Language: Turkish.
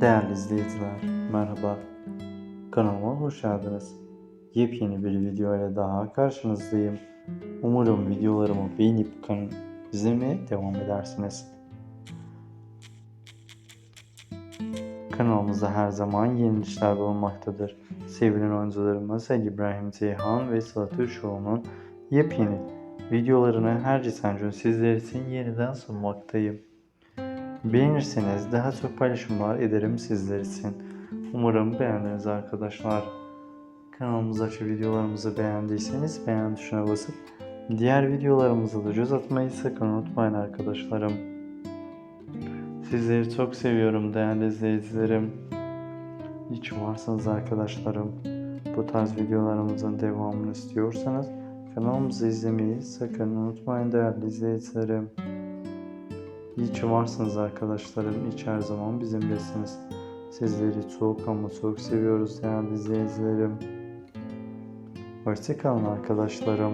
Değerli izleyiciler, merhaba. Kanalıma hoş geldiniz. Yepyeni bir video ile daha karşınızdayım. Umarım videolarımı beğenip kan izlemeye devam edersiniz. Kanalımızda her zaman yeni işler bulunmaktadır. Sevilen oyuncularımız Ali İbrahim Ceyhan ve Sıla Türkoğlu'nun yepyeni videolarını her geçen gün sizler için yeniden sunmaktayım. Beğenirseniz daha çok paylaşımlar ederim sizler için. Umarım beğendiniz arkadaşlar. Kanalımızdaki videolarımızı beğendiyseniz beğen tuşuna basıp diğer videolarımıza da göz atmayı sakın unutmayın arkadaşlarım. Sizleri çok seviyorum değerli izleyicilerim. İyi ki varsınız arkadaşlarım. Bu tarz videolarımızın devamını istiyorsanız kanalımızı izlemeyi sakın unutmayın değerli izleyicilerim. İyi ki varsınız arkadaşlarım. Ki her zaman bizimlesiniz. Sizleri çok ama çok seviyoruz değerli izleyicilerim. Hoşçakalın arkadaşlarım.